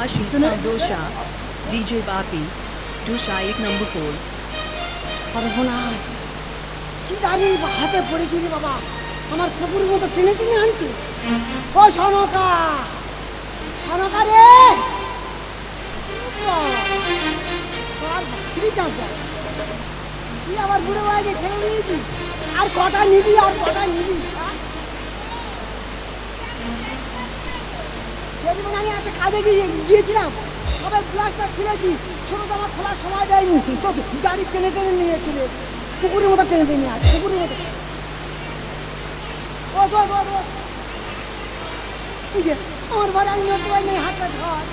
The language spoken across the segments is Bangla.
Ashita Dosha, DJ Bapi, Dusha एक number four. সর্বনাশ কি দাঁড়িয়ে হাতে পড়েছি রে বাবা। আমার কুকুর মতো টেনে টেনে আনছে। ও সনকা। সনকা রে। তুই আবার বুড়ো বয়সে ছেড়ে দিয়েছি আর কটা নিবি আর কটা নিবি? সেদিন আমি একটা কাজে গিয়ে গিয়েছিলাম, তবে গ্লাসটা খুলেছি। ছোট জামা খোলার সময় দেয়নি, তো গাড়ি টেনে টেনে নিয়ে এসেছে। মতো টেনে টেনে নিয়ে আসে কুকুরের মতো। ও আমার বাড়ি আমি নতুন হাতটা ধর।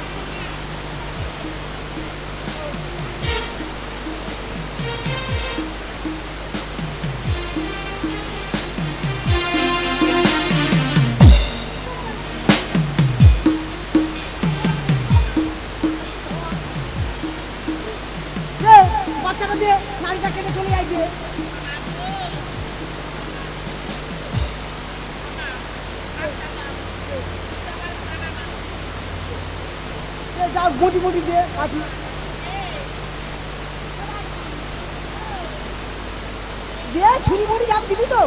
মুটি দিয়ে কাছি দিয়ে ছুরি মুড়ি যাব দিবি তো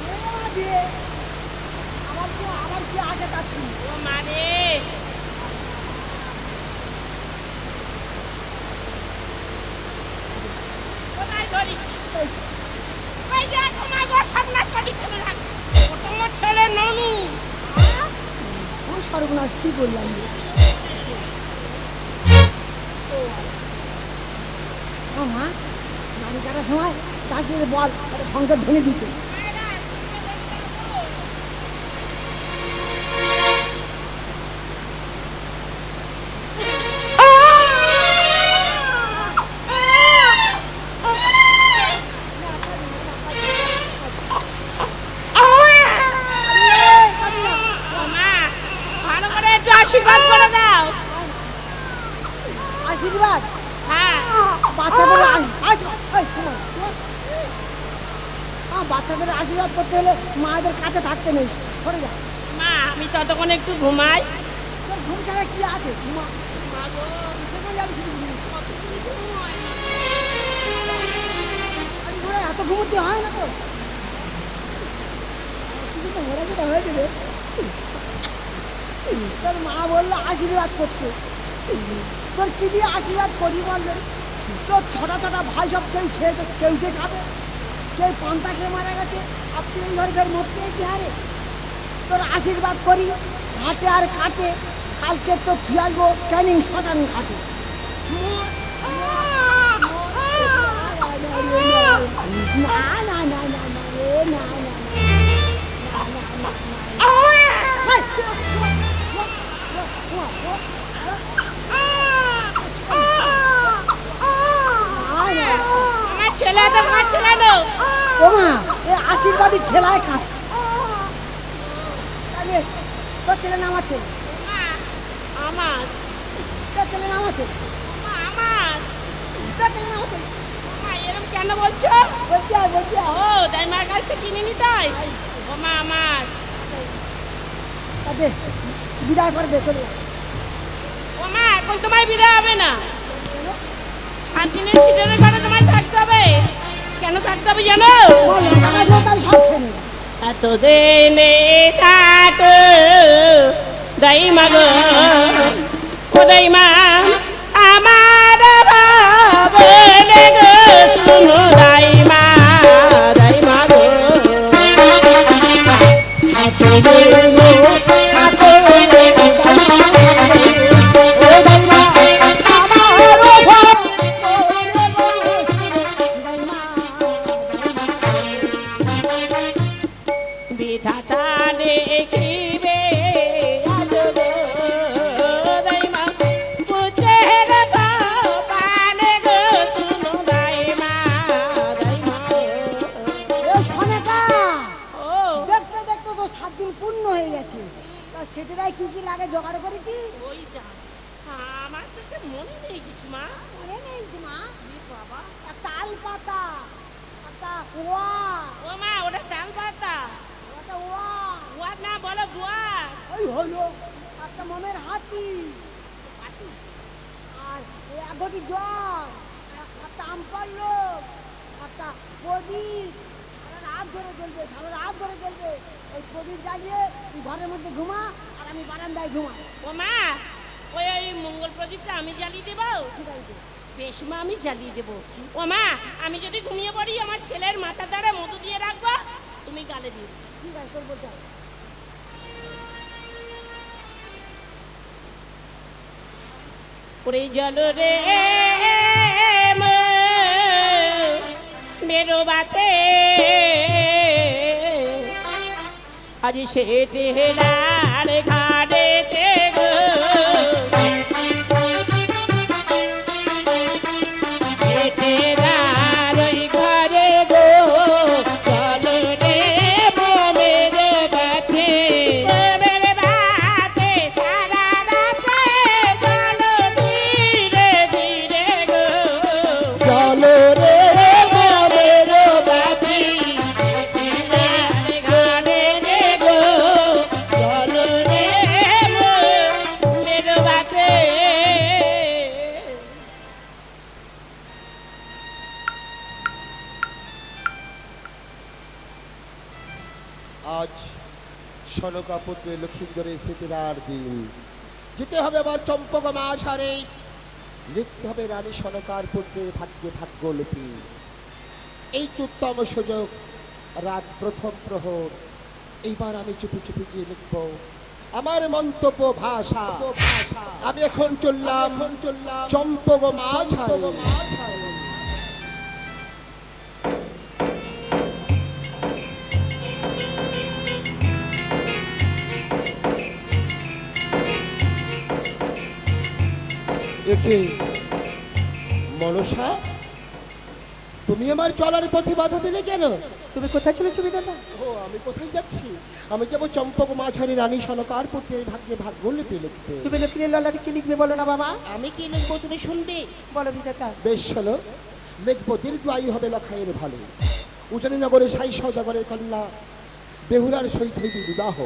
দে বাবা, দে। আমার কি আমার কি আছে তার ছুরি ও মানে কোথায় ধরেছি ওই যে তোমার গো সামনা ছবি ছেলে রাখ ও তোমার ছেলে ননু ও সর্বনাশ কি করলাম মা নাড়ি কাটার সময় তাকে বল সংসার ধরে দিতে। ঘুমাই। তোর ঘুম আছে? এত হয় না তো। হয়ে তোর মা বলল আশীর্বাদ করতে। তোর কি দিয়ে আশীর্বাদ করি বললে তোর ছোটা ছোটা ভাই সব কেউ খেয়েছে, কেউ খাবে, কেউ পান্তা খেয়ে মারা গেছে তুই এই ঘরে ফের মরতে আরে তোর আশীর্বাদ করি। হাটে আর কাটে কালকে তো তুই আসব ক্যানিং শ্মশান ঘাটে না না না না ছেলে ও মা আশীর্বাদী ঠেলায় খাচ্ছে তোর ছেলে নাম আছে আমার। তোর ছেলে নাম আছে আমার। তোর ছেলে নাম আছে এরকম কেন বলছো? বলছি বলছি ও তাই মার কাছ থেকে কিনে নি তাই? ও মা আমার। বিদায় করে দে চলে। ও মা এখন তোমার বিদায় হবে না। শান্তিনের সিটের ঘরে তোমায় থাকতে হবে। কেন থাকতে হবে জানো? সব খেয়ে এতদিনে থাক দাই মাগো ও দাই মা। আমার ভাবনে গো শুনো দাই ধরে সারা রাত ধরে জ্বলবে ওই প্রদীপ জ্বালিয়ে তুই ঘরের মধ্যে ঘুমা আর আমি বারান্দায় ঘুমা ও মা ওই ওই মঙ্গল প্রদীপটা আমি জ্বালিয়ে দেবো? বেশ মা আমি জ্বালিয়ে দেবো। ও মা আমি যদি ঘুমিয়ে পড়ি আমার ছেলের মাথা দ্বারা মধু দিয়ে রাখব তুমি গালে দিও। ঠিক আছে তোর বলতে হবে। ওরে জল রে মেরো আজ সে সনকাপুত্রে লক্ষ্মীন্দরের স্মৃতিবার দিন। যেতে হবে আবার চম্পক মাছ হারে লিখতে হবে রানী সনকার পুত্রের ভাগ্যে ভাগ্য লিপি। এই তো উত্তম সুযোগ রাত প্রথম প্রহর। এইবার আমি চুপি চুপি গিয়ে লিখব আমার মন্তব্য ভাষা। আমি এখন চললাম চললাম চম্পক মাছ একে। মনসা তুমি আমার চলার পথে বাধা দিলে কেন? তুমি কোথায় চলেছো বিধাতা ও আমি কোথায় যাচ্ছি? আমি যাব চম্পক মাঝারি রানী সনকার পথে ভাগ্যে ভাগ্য লিপি লিখতে। তুমি লক্ষ্মীর ললাটি কি লিখবে বলো না বাবা? আমি কি লিখব তুমি শুনবে? বলো বিধাতা বেশ চলো লিখব দীর্ঘ আয়ু হবে লখাইয়ের ভালো। উজানি নগরে সাই সৌদাগরের কন্যা বেহুলার সহিত বিবাহ।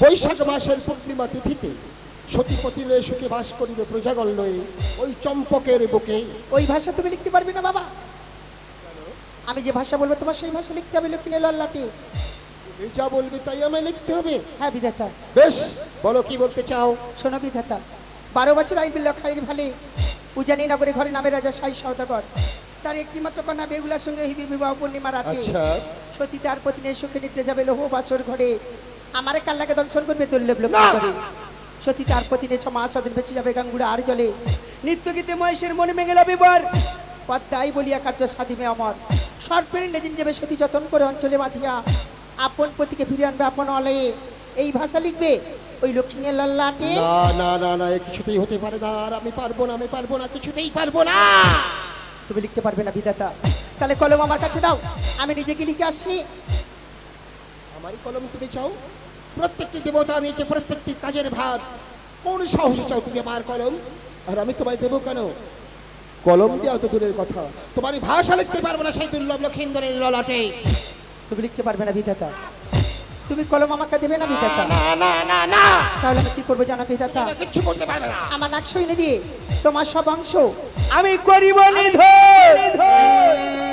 বৈশাখ মাসের পূর্ণিমা তিথিতে সতীপতি লয়ে সুখে বাস করিবে প্রজাগণ লয়ে ওই চম্পকের বুকে। ওই ভাষা তুমি লিখতে পারবে না বাবা। আমি যে ভাষা বলব তোমার সেই ভাষা লিখতে হবে লক্ষ্মীর লল্লাটি। তুমি যা বলবে তাই আমায় লিখতে হবে? হ্যাঁ বিধাতা। বেশ বলো কি বলতে চাও? শোনো বিধাতা বারো বছর আইন লক্ষাইয়ের ভালে উজানি নগরে ঘরে নামে রাজা সাই সৌদাগর তার একটি মাত্র কন্যা বেগুলার সঙ্গে হিবি বিবাহ পূর্ণিমা রাতে। আচ্ছা। সতী তার পত্নীর সুখে নিতে যাবে লোহ বাছর ঘরে। আমারে কাল্লাকে দংশন করবে দুর্লভ লোক! করে সতী তার পত্নীর ছ মাস অদিন বেঁচে যাবে গাঙ্গুড়া আর জলে। নিত্য গীতে মহেশের মনে মেঙে যাবে বর পদ্মাই বলিয়া কার্য সাধিমে অমর। সর্পের নেজিন যাবে সতী যতন করে অঞ্চলে বাঁধিয়া। আপন পতিকে ফিরে আনবে আপন অলয়ে এই ভাষা লিখবে ওই লক্ষ্মী লল্লাটে। না না না না কিছুতেই হতে পারে না। আর আমি পারব না আমি পারব না কিছুতেই পারব না। তুমি লিখতে পারবে না বিধাতা। তাহলে কলম আমার কাছে দাও। আমি নিজে নিজেকে লিখে আসি আমারই কলম তুমি চাও? প্রত্যেকটি দেবতা নিয়েছে প্রত্যেকটি কাজের ভার। কোন সাহসে চাও তুমি আমার কলম? আর আমি তোমায় দেবো কেন? কলম দেওয়া তো দূরের কথা। তোমারই ভাষা লিখতে পারব না সেই দুর্লভ লক্ষিন্দরের ললাটে। তুমি লিখতে পারবে না বিধাতা। তুমি কলম আমাকে দেবে না বিধাতা। না না না না। তাহলে আমি কি করব জানো বিধাতা? কিছু করতে পারবে না। আমার নাক সইনে দিয়ে তোমার সব অংশ। আমি করিব নিধন।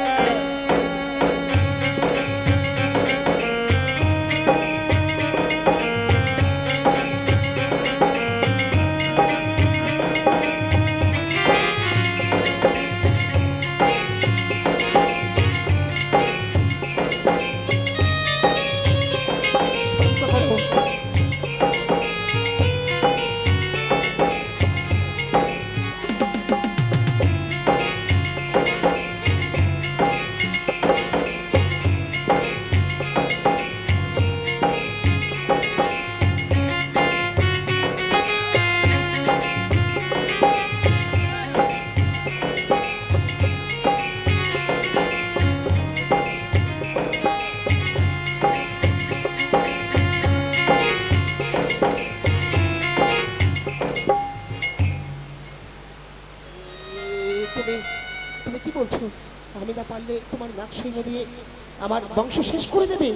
তোমার নাক সৈন্য দিয়ে আমার বংশ শেষ করে দেবে।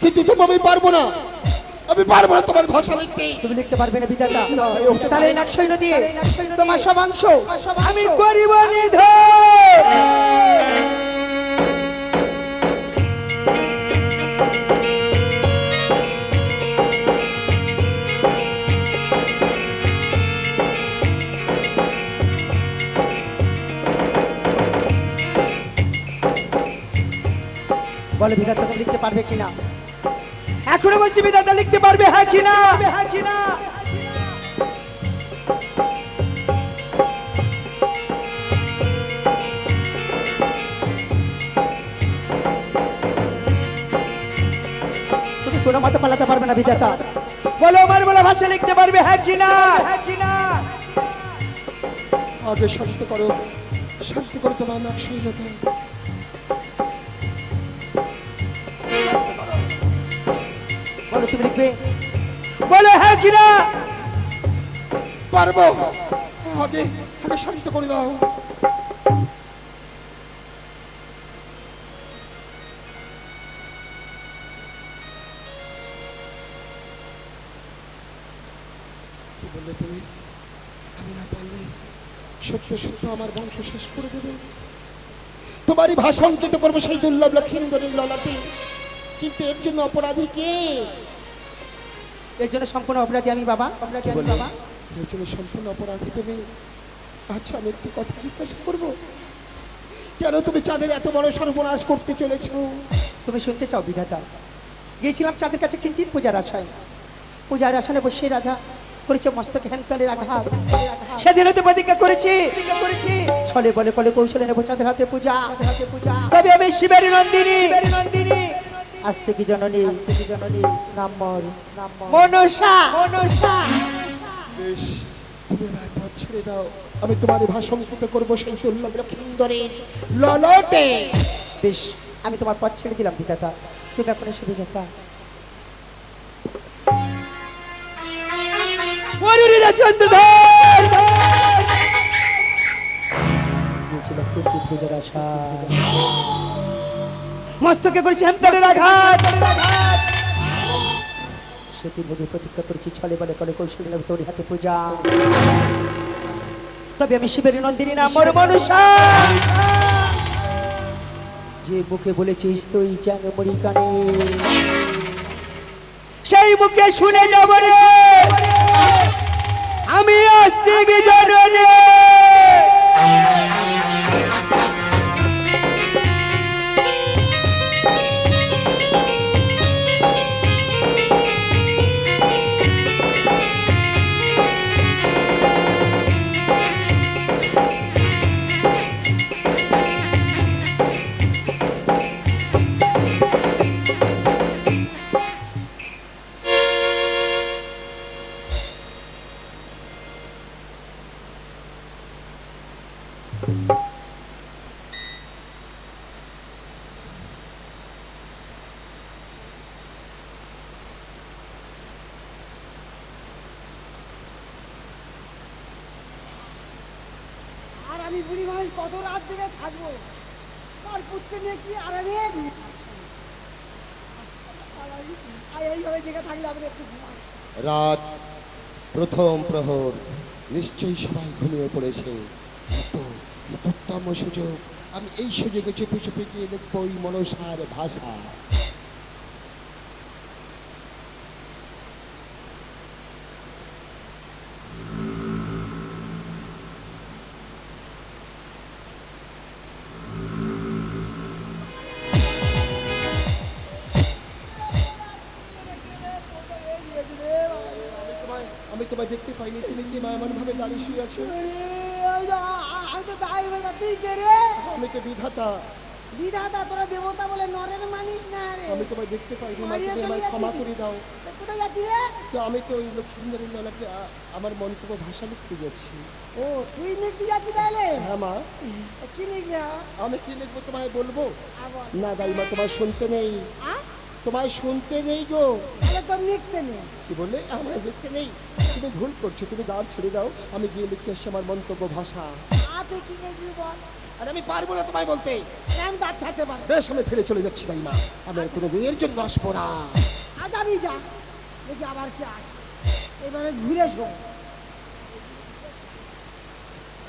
কিন্তু তুমি আমি পারব না। আমি পারব না তোমার ভাষা লিখতে। তুমি লিখতে পারবে না বিধাতা তাহলে নাক না। দিয়ে তোমার সব অংশ। আমি করিব নিধন। বলো বিধাতা তুমি লিখতে পারবে কিনা? এখনও বলছি বিধাতা লিখতে পারবে হ্যাঁ কিনা হ্যাঁ কিনা কোনো মতে পালাতে পারবে না বিধাতা। বলো আমার বলে ভাষা লিখতে পারবে হ্যাঁ কিনা হ্যাঁ কিনা আগে শান্ত করো শান্ত করো তোমার নাক সৈন্যকে তুমি লিখবে বলো হ্যাঁ কিনা পারব। আগে আগে শান্ত করে দাও। আমার বংশ শেষ করে দেবে। তোমারই ভাষা অঙ্কিত করব সেই দুর্লভ লক্ষিন্দরের ললাটে। কিন্তু এর জন্য অপরাধী কে? এর জন্য সম্পূর্ণ অপরাধী আমি বাবা। অপরাধী আমি বাবা। এর জন্য সম্পূর্ণ অপরাধী তুমি। আচ্ছা আমি একটি কথা জিজ্ঞাসা করব। কেন তুমি চাঁদের এত বড় সর্বনাশ করতে চলেছো? তুমি শুনতে চাও বিধাতা? গিয়েছিলাম চাঁদের কাছে কিঞ্চিত পূজার আশায় পূজার আসানে বসে রাজা। করেছে মস্তকে হেমতলের আঘাত। সেদিন হতে প্রতিজ্ঞা করেছি। ছলে বলে কলে কৌশলে নেব চাঁদের হাতে পূজা। পূজা। তবে আমি শিবের নন্দিনী? নন্দিনী। আজ থেকে জননী জননী। নাম মর মনসা। মনসা। বেশ তুমি আমার পথ ছেড়ে দাও। আমি তোমার ভাষণকৃত করব সেই দুর্লভ লক্ষিন্দরের ললটে। বেশ আমি তোমার পথ ছেড়ে দিলাম বিধাতা। তুমি এখন এসে বিধাতা। চন্দ্রধর। আশা মস্তকে করেছি হেমতালের আঘাত। সেটি ভেবে প্রতীক্ষা করেছি, ছলে বলে কলে কৌশলী তোর হাতে পূজা। তবে আমি শিবের নন্দিনী নাম মোর মনুষা যে মুখে বলেছিস তুই চাং মরি কানে। সেই মুখে শুনে যাব রে। আমি আস্তিক জননে প্রথম প্রহর। নিশ্চয়ই সবাই ঘুমিয়ে পড়েছে। উত্তম সুযোগ। আমি এই সুযোগে চুপে চুপে গিয়ে দেখব ওই মনসার ভাষা। তোমায় দেখতে পাইনি তুমি কি মা এমন ভাবে দাঁড়িয়ে শুয়ে আছো? আমি তো তো বিধাতা। বিধাতা তোরা দেবতা বলে নরের মানিস না রে। আমি তোমায় দেখতে পাইনি মা তুমি আমায় ক্ষমা করে দাও। কোথায় যাচ্ছি রে? তো আমি তো ওই লক্ষ্মীন্দরের আ- আমার মন্তব্য ভাষা লিখতে যাচ্ছি। ও তুই লিখতে যাচ্ছি তাহলে? হ্যাঁ মা। কি লিখবি? আমি কি লিখব তোমায় বলব? না দাইমা তোমায় শুনতে নেই? তোমায় শুনতে নেই গো। তাহলে তোর লিখতে নেই। কি বললে? আমার লিখতে নেই। তুমি ভুল করছ তুমি গান ছেড়ে দাও আমি গিয়ে লিখে আসছি আমার মন্তব্য ভাষা। তুই কি দেখবি বল আর আমি পারব না তোমায় বলতে। আমি দাঁত ছাড়তে পারব? বেশ আমি ফিরে চলে যাচ্ছি দাইমা। আমি আর কোনো জন্য আসব না। আজ আমি যা দেখি আবার কি আসে। এবারে ঘুরে শোন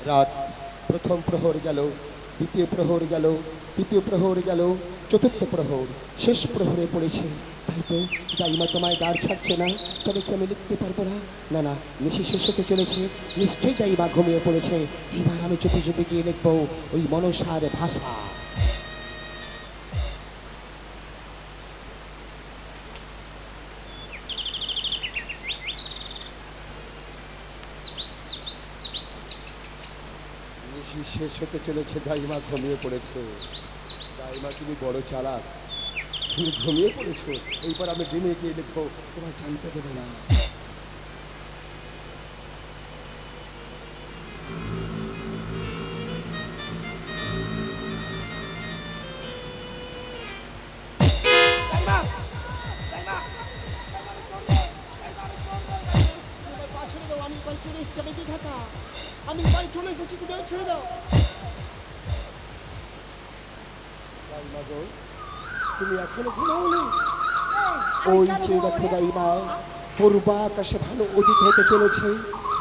রাত প্রথম প্রহর গেল দ্বিতীয় প্রহর গেল তৃতীয় প্রহর গেল চতুর্থ প্রহর, শেষ প্রহরে পড়েছে। তাই তো দাইমা তোমায় দাঁড় ছাড়ছে না। তবে কি আমি লিখতে পারব না? না না, নিশি শেষ হতে চলেছে। নিশ্চয়ই দাইমা ঘুমিয়ে পড়েছে। এবার আমি চুপি চুপি গিয়ে লিখব ওই মনসার ভাষা। শেষ হতে চলেছে দাইমা ঘুমিয়ে পড়েছে। দাইমা তুমি বড় চালাক। তুমি ঘুমিয়ে পড়েছো। এইবার আমি ডিমে গিয়ে তোমার জানতে দেবে না। আমি এবার চলে এসেছি, তুমি ছেড়ে দাও। দাইমা তুমি এখনও ঘুমাওনি? ওই যে দেখো দাইমা পূর্বা আকাশে ভালো অতীত হতে চলেছে।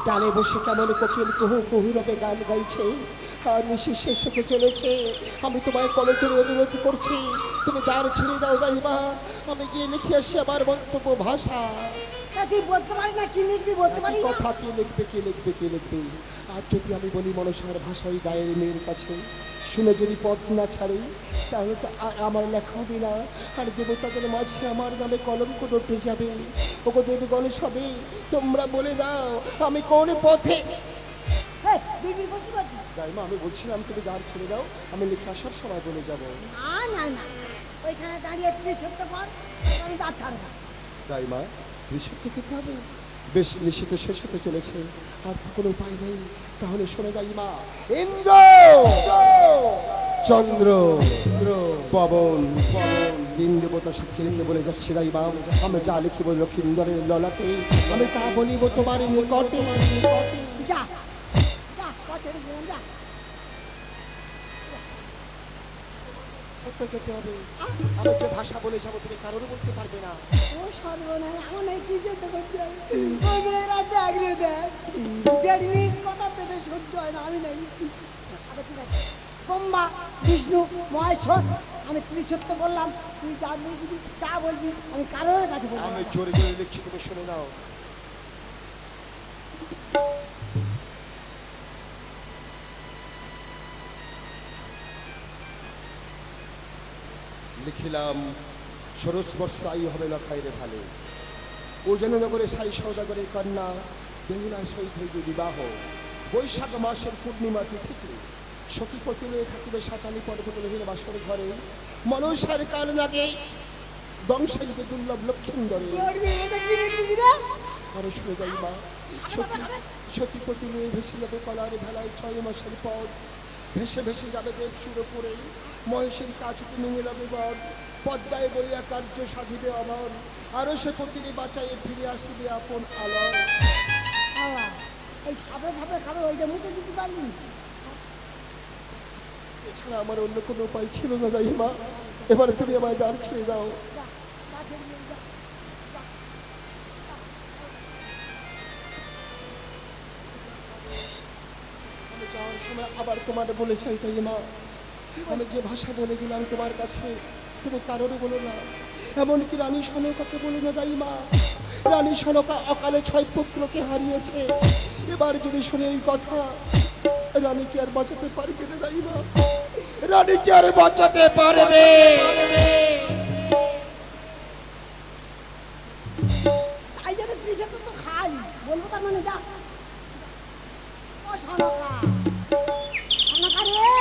ডালে বসে কেমন কোকিল কুহু কুহুরবে গান গাইছে। আর নিশি শেষ হতে চলেছে। আমি তোমায় কলে ধরে অনুরোধ করছি তুমি দ্বার ছেড়ে দাও আমি গিয়ে লিখে আসি আমার মন্তব্য ভাষা। তুই বলতে পারিস না কি লিখবি বলতে না? কথা কে লিখবে কে লিখবে কে লিখবে? আর যদি আমি বলি মনসার ভাষাই গায়ের মেয়ের কাছে শুনে যদি পথ না ছাড়ে তাহলে তো আমার লেখা হবে না। আর দেবতাদের মাঝে আমার নামে কলঙ্ক ডটে যাবে। ওগো দেবী গণেশ হবে তোমরা বলে দাও আমি কোন পথে গাইমা আমি বলছিলাম তুমি গান ছেড়ে দাও আমি লিখে আসার সময় বলে যাব। না না না ওইখানে দাঁড়িয়ে তুই সত্য কর আমি দাঁত ছাড়বো গাইমা নিষিদ্ধ খেতে হবে। বেশ নিশ্চিত শেষ হতে চলেছে। আর তো কোনো উপায় নেই। তাহলে শোনে গাইমা ইন্দ্র! চন্দ্র পবন পবন দিন দেবতা সাক্ষী লিখে বলে যাচ্ছি রাই বা আমি যা লিখিব লক্ষিন্দরের ললাটে আমি তা বলিব তোমার নিকটে। যা যা। সত্য খেতে হবে। আমি যে ভাষা বলে যাব তুমি কারোর বলতে পারবে না। ও সর্বনাশ আমার এই কি যেতে করতে হবে? ও মেয়েরা দেখলে দেখ। দেড় মিনিট কথা পেটে সহ্য হয় না আমি নাই। আচ্ছা ঠিক আছে। ব্রহ্মা বিষ্ণু মহেশ্বর আমি বললাম তুই যা বলবি আমি কারোর কাছে বলব আমি জোরে জোরে লিখছি তুমি শুনে নাও। ষোড়শ বর্ষ আয়ু হবে লখাইরে ভালো। ওজননগরে সাই সৌদাগরের কন্যা বেহুলার সহিত হইবে বিবাহ। বৈশাখ মাসের পূর্ণিমা তিথিতে সখীপতি নিয়ে থাকিবে সাতালি পর্বত নদীর বাসর ঘরে। মনসার কাল লাগে দুর্লভ এটা কি লিখবি রে? আরও শুনে সতী, সতীপতি নিয়ে ভেসে যাবে কলার ভেলায় ছয় মাসের পর। ভেসে ভেসে যাবে দেব সুরপুরে মহেশের কাছুকে নিয়ে যাবে বর পদ্মায় বলিয়া কার্য সাধিবে অমর। আরও সে পতিনি বাঁচাইয়ে ফিরে আসিবে আপন আলয়। এই খাবে খাবে খাবে ওইটা মুছে দিতে পারলি এছাড়া আমার অন্য কোনো উপায় ছিল না যাই মা এবারে তুমি আমায় দাঁড় ছেড়ে দাও। কাছে যাওয়ার সময় আবার তোমার বলে চাই তাই মা আমি যে ভাষা বলে গেলাম তোমার কাছে? তুমি কারোর বলো না। এমনকি রানী সনকাকে বলে না দাই মা রানী সনকা অকালে ছয় পুত্রকে হারিয়েছে। এবার যদি শুনে এই কথা, রানী কি আর বাঁচাতে পারবে না দাই মা রানী কি আর বাঁচাতে পারবে? খাই। বলব তার মানে যা। সনকা রে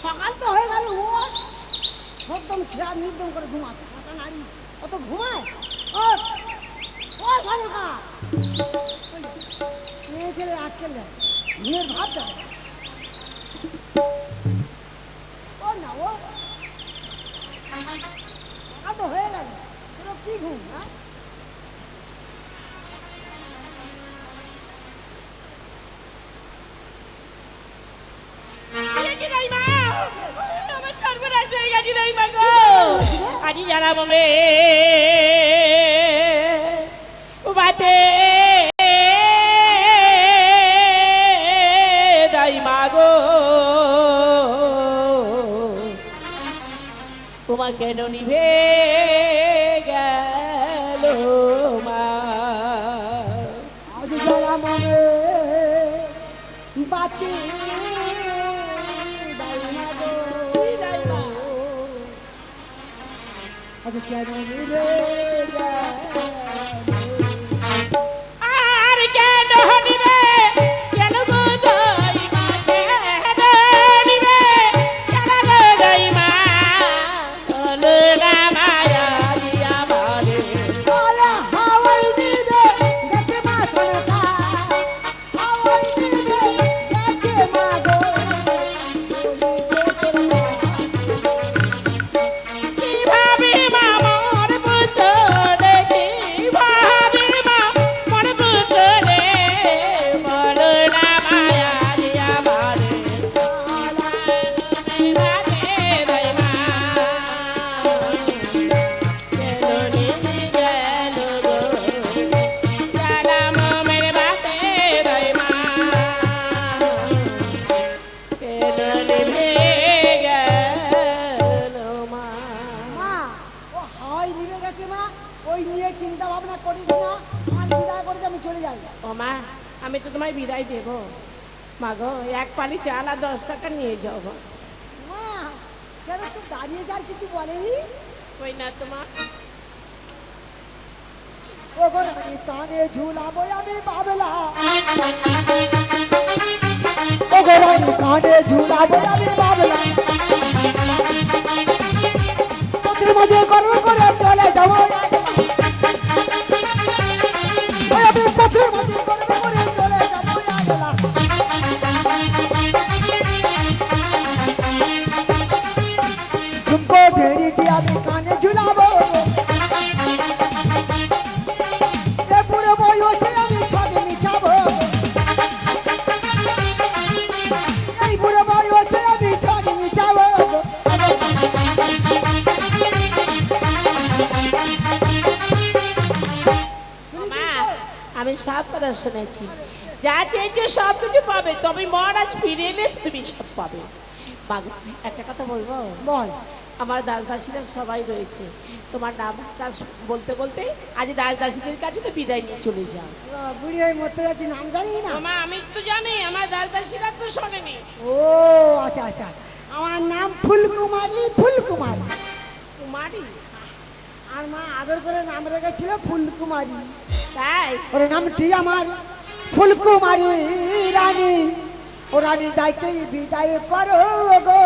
সকাল তো হয়ে গেল ও খেয়া নির্দম করে ঘুমাচ্ছে। মাথা নারী অত ঘুমায়? ও ও ওই মেয়ে ছেলে আটকে দেয় ঘুমের ভাব দেয়। না ও তো হয়ে গেল। কি ঘুম হ্যাঁ? জানাব রে। বাতে দাই মাগো তোমা কেন নিভে মা? আজ যারা মনে আজ কেন নিবে চাল আর দশ টাকা নিয়ে যাও। মা। কেন তুই দাঁড়িয়ে যার কিছু বলেনি? ওই না তোমার কানে ঝুলাবো আমি বাবলা কানে ঝুলাবো আমি বাবলা তোদের মাঝে গর্ব করে চলে যাব শুনেছি। যা চেয়েছো সব কিছু পাবে তবে মহারাজ ফিরে এলে তুমি সব পাবে। একটা কথা বলব? বল। আমার দাসদাসীরা সবাই রয়েছে। তোমার নাম দাস বলতে বলতে আজ দাসদাসীদের কাছে তো বিদায় নিয়ে চলে যাও। বুড়ি হয়ে মরতে যাচ্ছি নাম জানি না? মা আমি তো জানি আমার দাসদাসীরা তো শোনেনি। ও আচ্ছা আচ্ছা। আমার নাম ফুলকুমারী ফুলকুমারী। কুমারী? আর মা আদর করে নাম রেখেছিল ফুলকুমারী। তাই? ওর নামটি আমার? ফুলকুমারী রানী। ও রানী দায়কে বিদায় করো গো।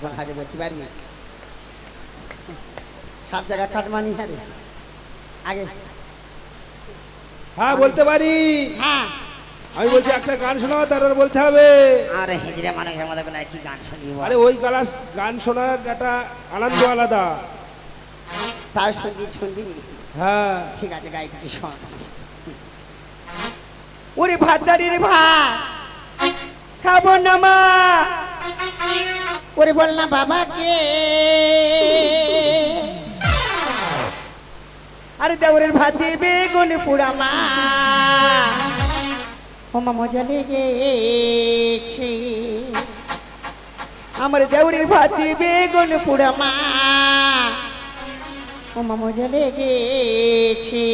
কোন কোন হাজে বলতে পারবি সব জায়গায় কাটমানি হ্যাঁ রে আগে। হ্যাঁ বলতে পারি। হ্যাঁ। আমি বলছি একটা গান শোনাও তারপর বলতে হবে। আরে হিজড়ে মানুষের মধ্যে বলে কি গান শুনবি আরে ওই গালাস গান শোনার একটা আনন্দ আলাদা। তাও শুনবি শুনবি? হ্যাঁ। ঠিক আছে গাই কিছু শোন। ওরে ভাত দাঁড়িয়ে রে ভাত। খাব না মা। ওরে বল না বাবাকে। আরে দেওরের ভাতে বেগুন পোড়া মা ওমা মজা লেগেছে। আমার দেওরের ভাতে বেগুন পোড়া মা ওমা মজা লেগেছে।